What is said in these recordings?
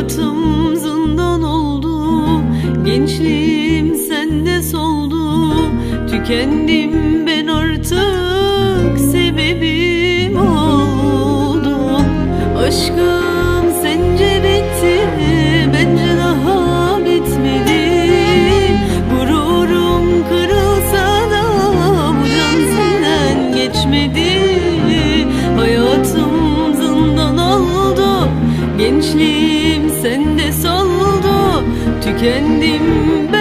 Hayatım zindan oldu Gençliğim sende soldu. Tükendim ben artık. gençliğim sende soldu. Tükendim ben.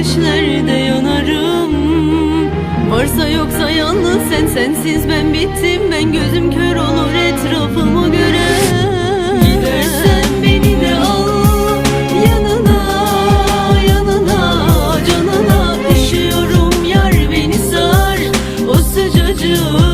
ateşlerde yanarım. Varsa yoksa yalnız sen sensiz ben bittim. Ben gözüm kör olur etrafımı göre. Gidersen beni de al. Yanına yanına Canına. Düşüyorum yar beni sar. O sıcacık